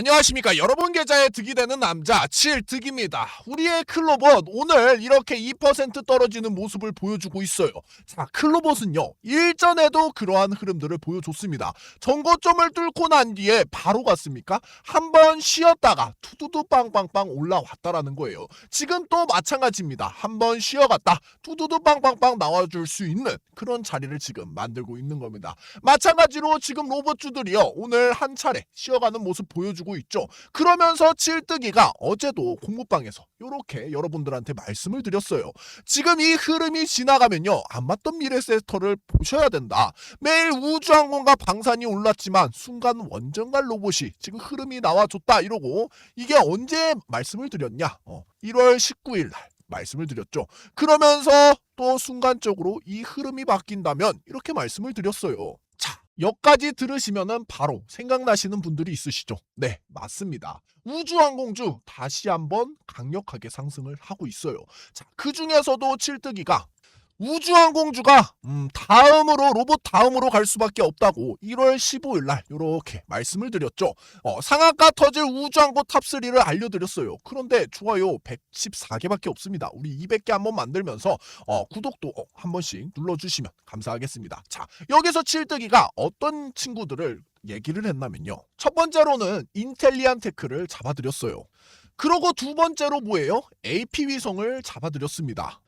안녕하십니까. 여러분 계좌에 득이 되는 남자 칠득입니다. 우리의 클로봇 오늘 이렇게 2% 떨어지는 모습을 보여주고 있어요. 자 클로봇은요 일전에도 그러한 흐름들을 보여줬습니다. 전고점을 뚫고 난 뒤에 바로 갔습니까? 한 번 쉬었다가 투두두 빵빵빵 올라왔다라는 거예요. 지금 또 마찬가지입니다. 한 번 쉬어갔다 투두두 빵빵빵 나와줄 수 있는 그런 자리를 지금 만들고 있는 겁니다. 마찬가지로 지금 로봇주들이요 오늘 한 차례 쉬어가는 모습 보여주고 있죠. 그러면서 칠뜨기가 어제도 공무방에서 이렇게 여러분들한테 말씀을 드렸어요. 지금 이 흐름이 지나가면요 안 맞던 미래 세터를 보셔야 된다. 매일 우주항공과 방산이 올랐지만 순간 원정갈 로봇이 지금 흐름이 나와줬다 이러고 이게 언제 말씀을 드렸냐? 어, 1월 19일 날. 말씀을 드렸죠. 그러면서 또 순간적으로 이 흐름이 바뀐다면 이렇게 말씀을 드렸어요. 자, 여기까지 들으시면은 바로 생각나시는 분들이 있으시죠? 네, 맞습니다. 우주항공주 다시 한번 강력하게 상승을 하고 있어요. 자, 그 중에서도 칠뜨기가 우주항공주가 음, 다음으로 로봇 다음으로 갈 수밖에 없다고 1월 15일 날 이렇게 말씀을 드렸죠. 어, 상한가 터질 우주항공 탑3를 알려드렸어요. 그런데 좋아요 114개밖에 없습니다. 우리 200개 한번 만들면서 어, 구독도 어, 한 번씩 눌러주시면 감사하겠습니다. 자 여기서 칠뜨기가 어떤 친구들을 얘기를 했냐면요. 첫 번째로는 인텔리안 테크를 잡아드렸어요. 그러고 두 번째로 뭐예요? AP 위성을 잡아드렸습니다.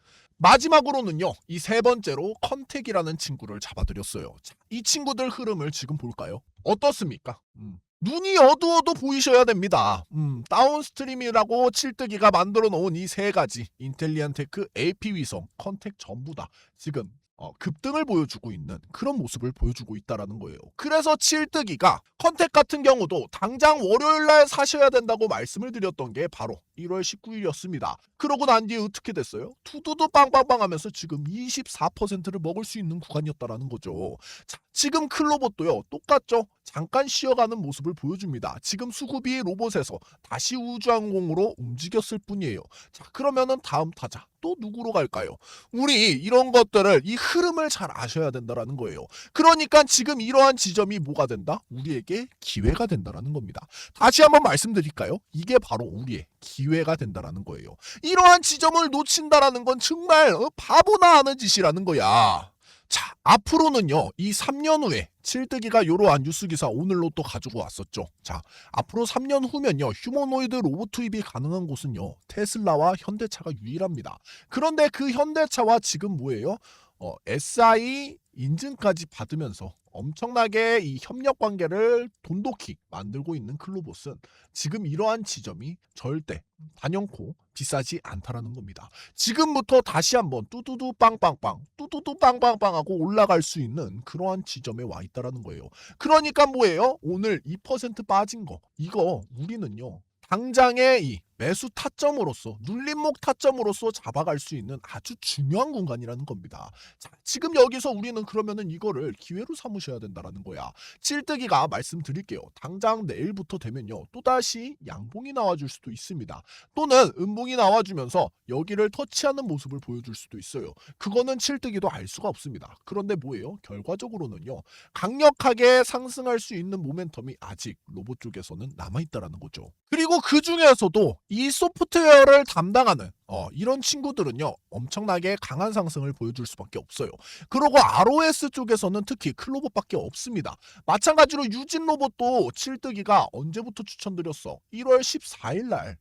마지막으로는요, 이 세 번째로 컨택이라는 친구를 잡아드렸어요. 자, 이 친구들 흐름을 지금 볼까요? 어떻습니까? 음. 눈이 어두워도 보이셔야 됩니다. 음, 다운스트림이라고 칠뜨기가 만들어 놓은 이 세 가지 인텔리안 테크, AP 위성, 컨택 전부 다 지금 어, 급등을 보여주고 있는 그런 모습을 보여주고 있다라는 거예요. 그래서 칠뜨기가 컨택 같은 경우도 당장 월요일 날 사셔야 된다고 말씀을 드렸던 게 바로 1월 19일이었습니다. 그러고 난 뒤에 어떻게 됐어요? 투두두 빵빵빵 하면서 지금 24%를 먹을 수 있는 구간이었다라는 거죠. 자, 지금 클로봇도요. 똑같죠? 잠깐 쉬어가는 모습을 보여줍니다. 지금 수급이 로봇에서 다시 우주항공으로 움직였을 뿐이에요. 자, 그러면은 다음 타자 또 누구로 갈까요? 우리 이런 것들을 이 흐름을 잘 아셔야 된다라는 거예요. 그러니까 지금 이러한 지점이 뭐가 된다? 우리에게 기회가 된다라는 겁니다. 다시 한번 말씀드릴까요? 이게 바로 우리의 기회 가 된다라는 거예요. 이러한 지점을 놓친다라는 건 정말 어, 바보나 하는 짓이라는 거야. 자, 앞으로는요, 이 3년 후에 칠뜨기가 이러한 뉴스 기사 오늘로 또 가지고 왔었죠. 자, 앞으로 3년 후면요, 휴머노이드 로봇 투입이 가능한 곳은요, 테슬라와 현대차가 유일합니다. 그런데 그 현대차와 지금 뭐예요? 어, SI 인증까지 받으면서 엄청나게 이 협력 관계를 돈독히 만들고 있는 클로봇은 지금 이러한 지점이 절대 단연코 비싸지 않다라는 겁니다. 지금부터 다시 한번 뚜두두 빵빵빵 뚜두두 빵빵빵 하고 올라갈 수 있는 그러한 지점에 와 있다라는 거예요. 그러니까 뭐예요? 오늘 2% 빠진 거 이거 우리는요. 당장의 이 매수 타점으로서 눌림목 타점으로서 잡아갈 수 있는 아주 중요한 공간이라는 겁니다. 자, 지금 여기서 우리는 그러면은 이거를 기회로 삼으셔야 된다라는 거야. 칠뜨기가 말씀드릴게요. 당장 내일부터 되면요. 또다시 양봉이 나와줄 수도 있습니다. 또는 음봉이 나와주면서 여기를 터치하는 모습을 보여줄 수도 있어요. 그거는 칠뜨기도 알 수가 없습니다. 그런데 뭐예요? 결과적으로는요. 강력하게 상승할 수 있는 모멘텀이 아직 로봇 쪽에서는 남아있다라는 거죠. 그리고 그 중에서도 이 소프트웨어를 담당하는 어, 이런 친구들은요 엄청나게 강한 상승을 보여줄 수밖에 없어요. 그리고 ROS 쪽에서는 특히 클로봇밖에 없습니다. 마찬가지로 유진 로봇도 칠뜨기가 언제부터 추천드렸어? 1월 14일 날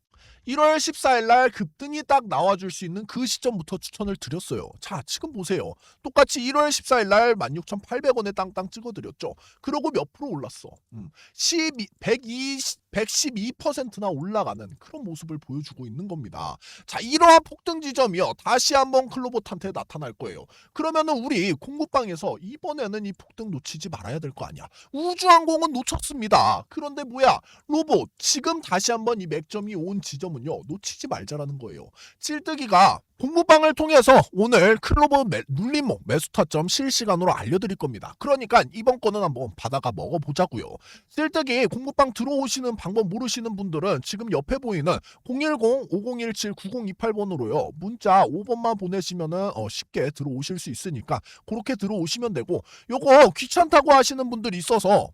1월 14일 날 급등이 딱 나와줄 수 있는 그 시점부터 추천을 드렸어요. 자, 지금 보세요. 똑같이 1월 14일 날 16,800원에 땅땅 찍어드렸죠. 그러고 몇 프로 올랐어? 음, 12, 120, 112%나 올라가는 그런 모습을 보여주고 있는 겁니다. 자, 이러한 폭등 지점이요. 다시 한번 클로봇한테 나타날 거예요. 그러면은 우리 공구방에서 이번에는 이 폭등 놓치지 말아야 될 거 아니야. 우주항공은 놓쳤습니다. 그런데 뭐야? 로봇 지금 다시 한번 이 맥점이 온 지점 은요. 놓치지 말자라는 거예요. 찔뜨기가 공부방을 통해서 오늘 클로버 매, 눌림목 매수 타점 실시간으로 알려드릴 겁니다. 그러니까 이번 거는 한번 받아가 먹어보자고요. 쓸데기 공부방 들어오시는 방법 모르시는 분들은 지금 옆에 보이는 010-5017-9028번으로요. 문자 5번만 보내시면 은 어, 쉽게 들어오실 수 있으니까 그렇게 들어오시면 되고 요거 귀찮다고 하시는 분들이 있어서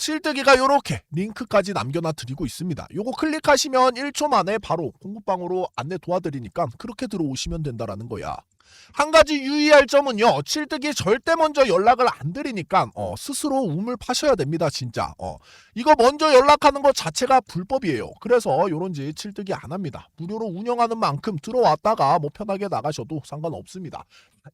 칠뜨기가 요렇게 링크까지 남겨놔 드리고 있습니다. 요거 클릭하시면 1초 만에 바로 공부방으로 안내 도와드리니까 그렇게 들어오시면 된다라는 거야. 한 가지 유의할 점은요. 칠뜨기 절대 먼저 연락을 안 드리니까 어, 스스로 우물 파셔야 됩니다. 진짜. 어, 이거 먼저 연락하는 것 자체가 불법이에요. 그래서 요런지 칠뜨기 안 합니다. 무료로 운영하는 만큼 들어왔다가 뭐 편하게 나가셔도 상관없습니다.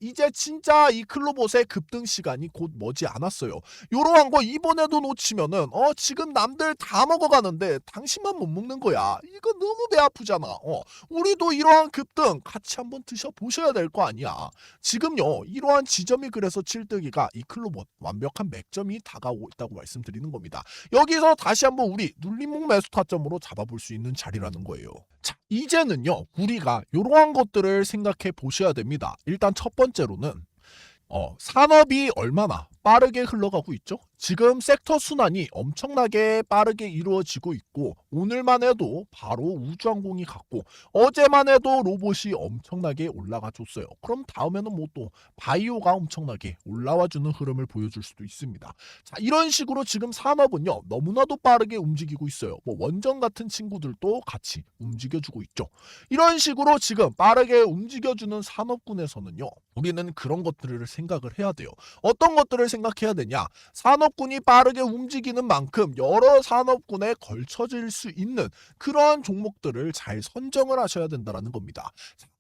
이제 진짜 이 클로봇의 급등 시간이 곧 머지 않았어요. 요러한 거 이번에도 놓치면은 어 지금 남들 다 먹어가는데 당신만 못 먹는 거야. 이거 너무 배 아프잖아. 어 우리도 이러한 급등 같이 한번 드셔 보셔야 될 거 아니야. 지금요 이러한 지점이 그래서 칠뜨기가 이 클로봇 완벽한 맥점이 다가오고 있다고 말씀드리는 겁니다. 여기서 다시 한번 우리 눌림목 매수 타점으로 잡아볼 수 있는 자리라는 거예요. 자, 이제는요, 우리가 이러한 것들을 생각해 보셔야 됩니다. 일단 첫 번째로는, 어, 산업이 얼마나 빠르게 흘러가고 있죠? 지금 섹터 순환이 엄청나게 빠르게 이루어지고 있고, 오늘만 해도 바로 우주항공이 갔고, 어제만 해도 로봇이 엄청나게 올라가 줬어요. 그럼 다음에는 뭐 또 바이오가 엄청나게 올라와 주는 흐름을 보여줄 수도 있습니다. 자, 이런 식으로 지금 산업은요, 너무나도 빠르게 움직이고 있어요. 뭐 원전 같은 친구들도 같이 움직여주고 있죠. 이런 식으로 지금 빠르게 움직여주는 산업군에서는요, 우리는 그런 것들을 생각을 해야 돼요. 어떤 것들을 생각해야 되냐? 산업 군이 빠르게 움직이는 만큼 여러 산업군에 걸쳐질 수 있는 그러한 종목들을 잘 선정을 하셔야 된다는 겁니다.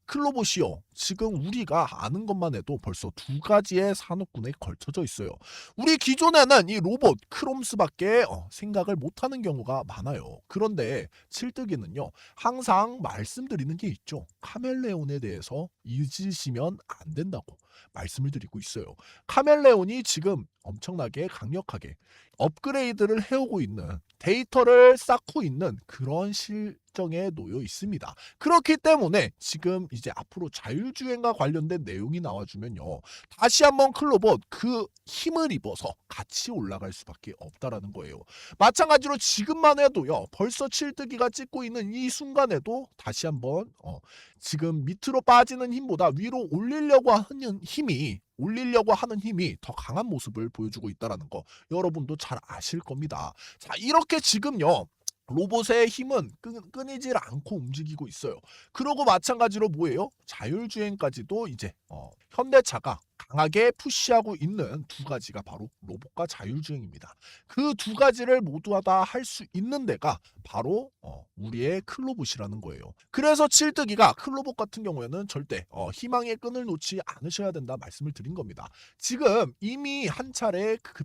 자, 클로봇이요. 지금 우리가 아는 것만 해도 벌써 두 가지의 산업군에 걸쳐져 있어요. 우리 기존에는 이 로봇 크롬스밖에 어, 생각을 못하는 경우가 많아요. 그런데 칠뜨기는요. 항상 말씀드리는 게 있죠. 카멜레온에 대해서 잊으시면 안 된다고 말씀을 드리고 있어요. 카멜레온이 지금 엄청나게 강력하게 업그레이드를 해오고 있는 데이터를 쌓고 있는 그런 실정에 놓여 있습니다. 그렇기 때문에 지금 이제 앞으로 자율주행과 관련된 내용이 나와주면요. 다시 한번 클로봇 그 힘을 입어서 같이 올라갈 수밖에 없다라는 거예요. 마찬가지로 지금만 해도요. 벌써 칠뜨기가 찍고 있는 이 순간에도 다시 한번 어, 지금 밑으로 빠지는 힘보다 위로 올리려고 하는 힘이 올리려고 하는 힘이 더 강한 모습을 보여주고 있다라는 거 여러분도 잘 아실 겁니다. 자 이렇게 지금요. 로봇의 힘은 끈, 끊이질 않고 움직이고 있어요. 그러고 마찬가지로 뭐예요? 자율주행까지도 이제 어, 현대차가 강하게 푸시하고 있는 두 가지가 바로 로봇과 자율주행입니다. 그 두 가지를 모두 다 할 수 있는 데가 바로 어, 우리의 클로봇이라는 거예요. 그래서 칠뜨기가 클로봇 같은 경우에는 절대 어, 희망의 끈을 놓지 않으셔야 된다 말씀을 드린 겁니다. 지금 이미 한 차례 그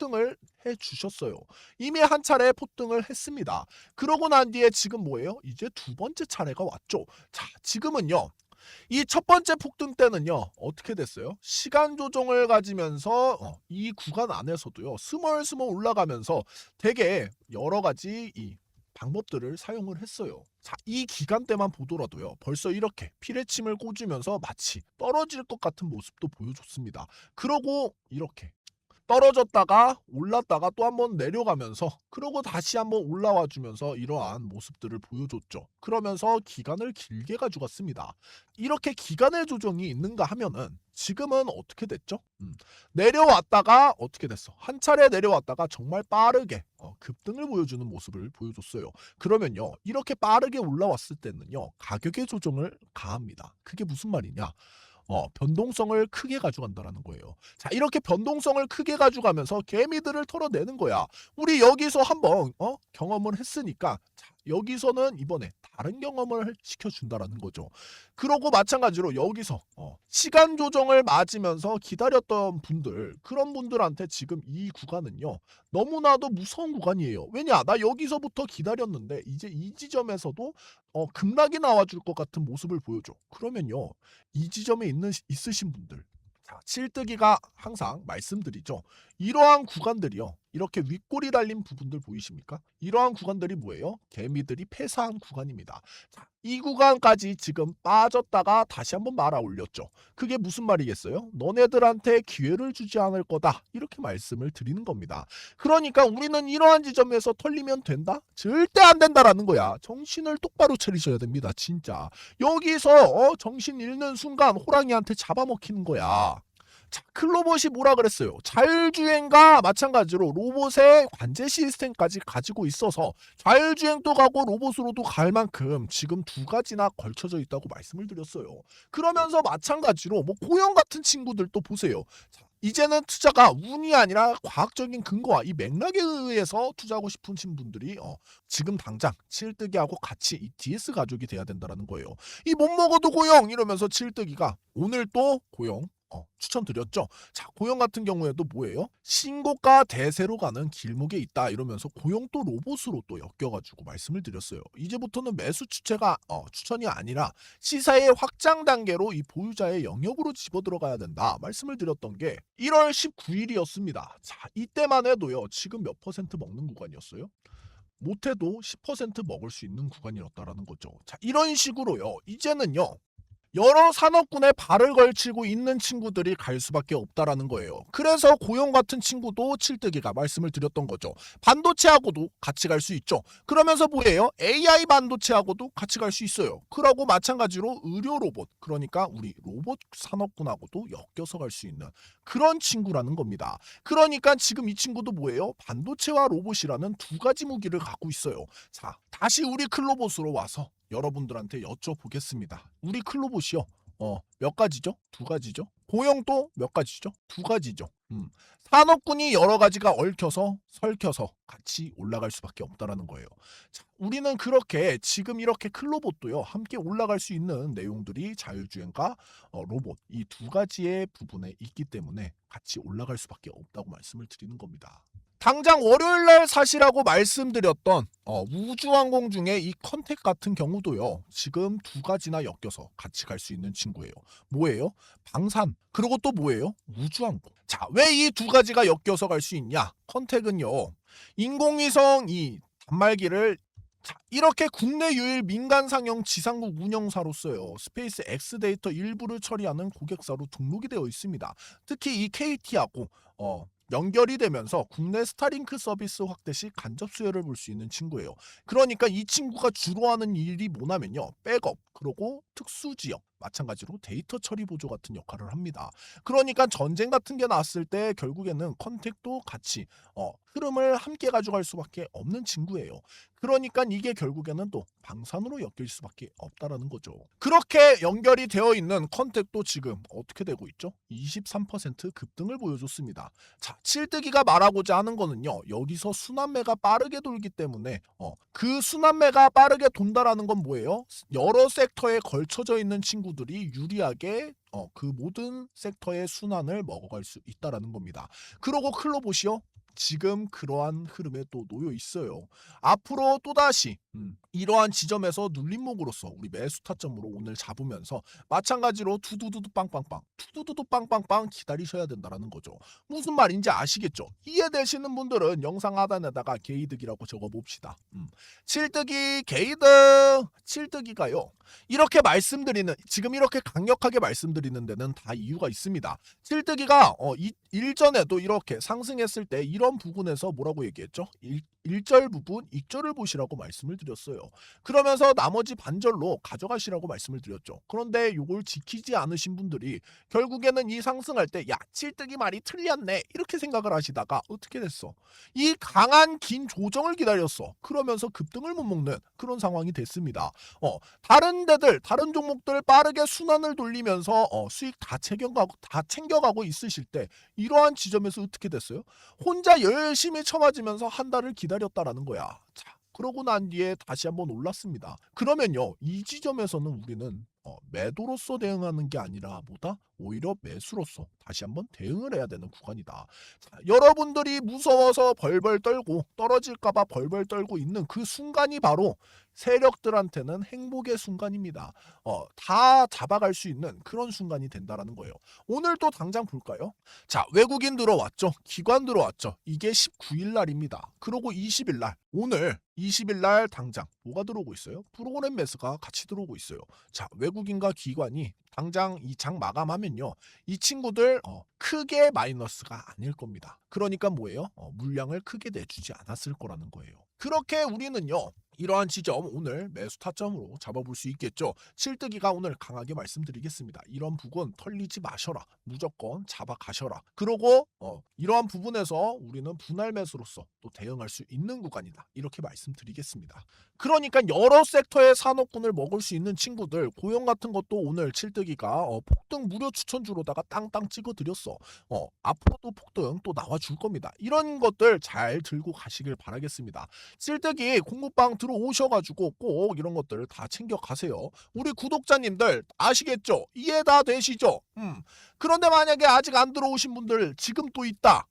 폭등을 해 주셨어요. 이미 한 차례 폭등을 했습니다. 그러고 난 뒤에 지금 뭐예요? 이제 두 번째 차례가 왔죠. 자, 지금은요. 이 첫 번째 폭등 때는요 어떻게 됐어요? 시간 조정을 가지면서 어, 이 구간 안에서도요 스멀스멀 올라가면서 되게 여러 가지 이 방법들을 사용을 했어요. 자, 이 기간 때만 보더라도요 벌써 이렇게 피레침을 꽂으면서 마치 떨어질 것 같은 모습도 보여줬습니다. 그러고 이렇게 떨어졌다가 올랐다가 또 한번 내려가면서 그러고 다시 한번 올라와 주면서 이러한 모습들을 보여줬죠. 그러면서 기간을 길게 가져갔습니다. 이렇게 기간의 조정이 있는가 하면은 지금은 어떻게 됐죠? 음, 내려왔다가 어떻게 됐어? 한 차례 내려왔다가 정말 빠르게 어, 급등을 보여주는 모습을 보여줬어요. 그러면요, 이렇게 빠르게 올라왔을 때는요, 가격의 조정을 가합니다. 그게 무슨 말이냐? 어, 변동성을 크게 가져간다라는 거예요. 자, 이렇게 변동성을 크게 가져가면서 개미들을 털어내는 거야. 우리 여기서 한번 어? 경험을 했으니까 자, 여기서는 이번에 다른 경험을 시켜준다라는 거죠. 그러고 마찬가지로 여기서 어, 시간 조정을 맞으면서 기다렸던 분들 그런 분들한테 지금 이 구간은요 너무나도 무서운 구간이에요. 왜냐 나 여기서부터 기다렸는데 이제 이 지점에서도 어, 급락이 나와줄 것 같은 모습을 보여줘. 그러면요 이 지점에 있는 있으신 분들 자, 칠뜨기가 항상 말씀드리죠. 이러한 구간들이요. 이렇게 윗골이 달린 부분들 보이십니까? 이러한 구간들이 뭐예요? 개미들이 폐사한 구간입니다. 자, 이 구간까지 지금 빠졌다가 다시 한번 말아 올렸죠. 그게 무슨 말이겠어요? 너네들한테 기회를 주지 않을 거다. 이렇게 말씀을 드리는 겁니다. 그러니까 우리는 이러한 지점에서 털리면 된다? 절대 안 된다라는 거야. 정신을 똑바로 차리셔야 됩니다. 진짜. 여기서 어, 정신 잃는 순간 호랑이한테 잡아먹히는 거야. 자, 클로봇이 뭐라 그랬어요? 자율주행과 마찬가지로 로봇의 관제 시스템까지 가지고 있어서 자율주행도 가고 로봇으로도 갈 만큼 지금 두 가지나 걸쳐져 있다고 말씀을 드렸어요. 그러면서 마찬가지로 뭐 고영 같은 친구들도 보세요. 자, 이제는 투자가 운이 아니라 과학적인 근거와 이 맥락에 의해서 투자하고 싶으신 분들이 어, 지금 당장 칠뜨기하고 같이 이 DS 가족이 돼야 된다라는 거예요. 이 못 먹어도 고영 이러면서 칠뜨기가 오늘 또 고영 어, 추천드렸죠. 자, 고영 같은 경우에도 뭐예요? 신고가 대세로 가는 길목에 있다 이러면서 고영 또 로봇으로 또 엮여가지고 말씀을 드렸어요. 이제부터는 매수 추체가 어, 추천이 아니라 시사의 확장 단계로 이 보유자의 영역으로 집어 들어가야 된다 말씀을 드렸던 게 1월 19일이었습니다. 자, 이때만 해도요. 지금 몇 퍼센트 먹는 구간이었어요? 못해도 10% 먹을 수 있는 구간이었다라는 거죠. 자, 이런 식으로요. 이제는요. 여러 산업군에 발을 걸치고 있는 친구들이 갈 수밖에 없다라는 거예요. 그래서 고용 같은 친구도 칠뜨기가 말씀을 드렸던 거죠. 반도체하고도 같이 갈 수 있죠. 그러면서 뭐예요? AI 반도체하고도 같이 갈 수 있어요. 그러고 마찬가지로 의료 로봇, 그러니까 우리 로봇 산업군하고도 엮여서 갈 수 있는 그런 친구라는 겁니다. 그러니까 지금 이 친구도 뭐예요? 반도체와 로봇이라는 두 가지 무기를 갖고 있어요. 자, 다시 우리 클로봇으로 와서 여러분들한테 여쭤보겠습니다. 우리 클로봇이요. 어, 몇 가지죠? 두 가지죠. 고용도 몇 가지죠? 두 가지죠. 음. 산업군이 여러 가지가 얽혀서 설켜서 같이 올라갈 수밖에 없다라는 거예요. 자, 우리는 그렇게 지금 이렇게 클로봇도요 함께 올라갈 수 있는 내용들이 자율주행과 어, 로봇 이 두 가지의 부분에 있기 때문에 같이 올라갈 수밖에 없다고 말씀을 드리는 겁니다. 당장 월요일 날 사시라고 말씀드렸던 어, 우주항공 중에 이 컨택 같은 경우도요. 지금 두 가지나 엮여서 같이 갈 수 있는 친구예요. 뭐예요? 방산. 그리고 또 뭐예요? 우주항공. 자, 왜 이 두 가지가 엮여서 갈 수 있냐? 컨택은요. 인공위성 이 단말기를 자, 이렇게 국내 유일 민간 상용 지상국 운영사로서요. 스페이스 X 데이터 일부를 처리하는 고객사로 등록이 되어 있습니다. 특히 이 KT하고 어 연결이 되면서 국내 스타링크 서비스 확대 시 간접 수혜를 볼 수 있는 친구예요. 그러니까 이 친구가 주로 하는 일이 뭐냐면요. 백업, 그리고 특수 지역, 마찬가지로 데이터 처리 보조 같은 역할을 합니다. 그러니까 전쟁 같은 게 났을 때 결국에는 컨택도 같이 어, 흐름을 함께 가져갈 수밖에 없는 친구예요. 그러니까 이게 결국에는 또 방산으로 엮일 수밖에 없다라는 거죠. 그렇게 연결이 되어 있는 컨택도 지금 어떻게 되고 있죠? 23% 급등을 보여줬습니다. 자, 칠뜨기가 말하고자 하는 거는요. 여기서 순환매가 빠르게 돌기 때문에 어, 그 순환매가 빠르게 돈다라는 건 뭐예요? 여러 섹터에 걸쳐져 있는 친구 들이 유리하게 어, 그 모든 섹터의 순환을 먹어갈 수 있다라는 겁니다. 그러고 클로봇이요. 지금 그러한 흐름에 또 놓여 있어요. 앞으로 또다시 음, 이러한 지점에서 눌림목으로서 우리 매수 타점으로 오늘 잡으면서 마찬가지로 투두두두 빵빵빵 투두두두 빵빵빵 기다리셔야 된다라는 거죠. 무슨 말인지 아시겠죠? 이해되시는 분들은 영상 하단에다가 게이득이라고 적어봅시다. 음. 칠뜨기 게이득 칠뜨기가요. 이렇게 말씀드리는 지금 이렇게 강력하게 말씀드리는 데는 다 이유가 있습니다. 칠뜨기가 어, 이, 일전에도 이렇게 상승했을 때 이런 부분에서 뭐라고 얘기했죠? 일, 1절 부분, 2절을 보시라고 말씀을 드렸어요. 그러면서 나머지 반절로 가져가시라고 말씀을 드렸죠. 그런데 이걸 지키지 않으신 분들이 결국에는 이 상승할 때 야, 칠뜨기 말이 틀렸네. 이렇게 생각을 하시다가 어떻게 됐어? 이 강한 긴 조정을 기다렸어. 그러면서 급등을 못 먹는 그런 상황이 됐습니다. 어, 다른 데들, 다른 종목들 빠르게 순환을 돌리면서 어, 수익 다 챙겨가고 다 챙겨가고 있으실 때 이러한 지점에서 어떻게 됐어요? 혼자 열심히 쳐맞으면서 한 달을 기다 렸다라는 거야. 자, 그러고 난 뒤에 다시 한번 올랐습니다. 그러면요, 이 지점에서는 우리는 어, 매도로서 대응하는 게 아니라 뭐다? 오히려 매수로서 다시 한번 대응을 해야 되는 구간이다. 자, 여러분들이 무서워서 벌벌 떨고 떨어질까봐 벌벌 떨고 있는 그 순간이 바로 세력들한테는 행복의 순간입니다. 어, 다 잡아갈 수 있는 그런 순간이 된다라는 거예요. 오늘 또 당장 볼까요? 자, 외국인 들어왔죠. 기관 들어왔죠. 이게 19일 날입니다. 그러고 20일 날 오늘 20일 날 당장 뭐가 들어오고 있어요? 프로그램 매수가 같이 들어오고 있어요. 자, 외국인과 기관이 당장 이 장 마감하면요. 이 친구들 어, 크게 마이너스가 아닐 겁니다. 그러니까 뭐예요? 어, 물량을 크게 내주지 않았을 거라는 거예요. 그렇게 우리는요. 이러한 지점 오늘 매수 타점으로 잡아볼 수 있겠죠. 칠뜨기가 오늘 강하게 말씀드리겠습니다. 이런 부분 털리지 마셔라. 무조건 잡아 가셔라. 그러고 어, 이러한 부분에서 우리는 분할 매수로서 또 대응할 수 있는 구간이다. 이렇게 말씀드리겠습니다. 그러니까 여러 섹터의 산업군을 먹을 수 있는 친구들 고용 같은 것도 오늘 칠뜨기가 어, 폭등 무료 추천주로다가 땅땅 찍어드렸어. 어, 앞으로도 폭등 또 나와줄 겁니다. 이런 것들 잘 들고 가시길 바라겠습니다. 칠뜨기 공급방 들어 오셔가지고 꼭 이런 것들 다 챙겨 가세요. 우리 구독자님들 아시겠죠? 이해 다 되시죠? 음. 그런데 만약에 아직 안 들어오신 분들 지금 또 있다.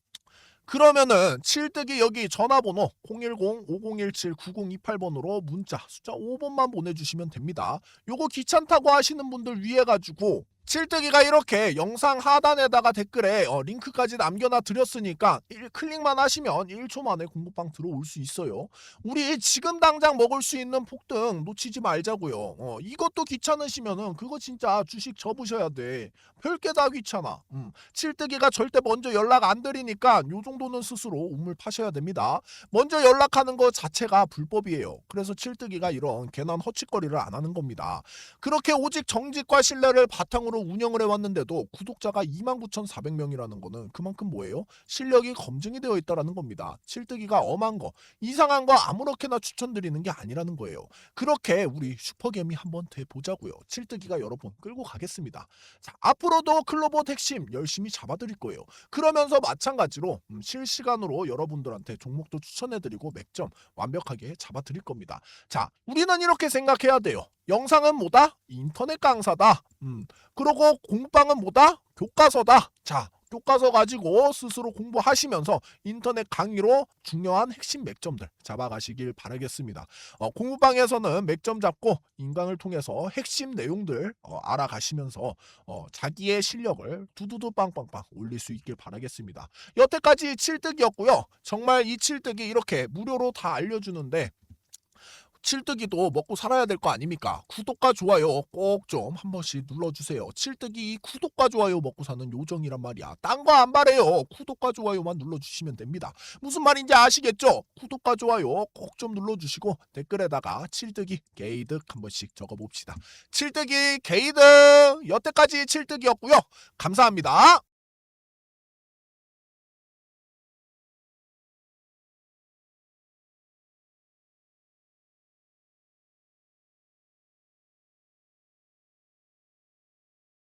그러면은 칠뜨기 여기 전화번호 010-5017-9028번으로 문자 숫자 5번만 보내주시면 됩니다. 요거 귀찮다고 하시는 분들 위해 가지고 칠뜨기가 이렇게 영상 하단에다가 댓글에 어, 링크까지 남겨놔 드렸으니까 일- 클릭만 하시면 1초 만에 공급방 들어올 수 있어요. 우리 지금 당장 먹을 수 있는 폭등 놓치지 말자고요. 어, 이것도 귀찮으시면은 그거 진짜 주식 접으셔야 돼. 별게 다 귀찮아. 음. 칠뜨기가 절대 먼저 연락 안 드리니까 요 정도는 스스로 우물 파셔야 됩니다. 먼저 연락하는 것 자체가 불법이에요. 그래서 칠뜨기가 이런 괜한 허짓거리를 안 하는 겁니다. 그렇게 오직 정직과 신뢰를 바탕으로 운영을 해왔는데도 구독자가 29,400명이라는 거는 그만큼 뭐예요? 실력이 검증이 되어 있다라는 겁니다. 칠뜨기가 엄한 거, 이상한 거 아무렇게나 추천드리는 게 아니라는 거예요. 그렇게 우리 슈퍼겜이 한번 돼 보자고요. 칠뜨기가 여러분 끌고 가겠습니다. 자, 앞으로도 클로버 핵심 열심히 잡아드릴 거예요. 그러면서 마찬가지로 음, 실시간으로 여러분들한테 종목도 추천해드리고 맥점 완벽하게 잡아드릴 겁니다. 자, 우리는 이렇게 생각해야 돼요. 영상은 뭐다? 인터넷 강사다. 음, 그리고 공방은 뭐다? 교과서다. 자, 교과서 가지고 스스로 공부하시면서 인터넷 강의로 중요한 핵심 맥점들 잡아가시길 바라겠습니다. 어, 공부방에서는 맥점 잡고 인강을 통해서 핵심 내용들 어, 알아가시면서 어, 자기의 실력을 두두두 빵빵빵 올릴 수 있길 바라겠습니다. 여태까지 칠뜨기였고요. 정말 이 칠뜨기 이렇게 무료로 다 알려주는데 칠뜨기도 먹고 살아야 될 거 아닙니까? 구독과 좋아요 꼭 좀 한 번씩 눌러주세요. 칠뜨기 구독과 좋아요 먹고 사는 요정이란 말이야. 딴 거 안 바래요. 구독과 좋아요만 눌러주시면 됩니다. 무슨 말인지 아시겠죠? 구독과 좋아요 꼭 좀 눌러주시고 댓글에다가 칠뜨기 게이득 한 번씩 적어봅시다. 칠뜨기 게이득 여태까지 칠뜨기였고요. 감사합니다.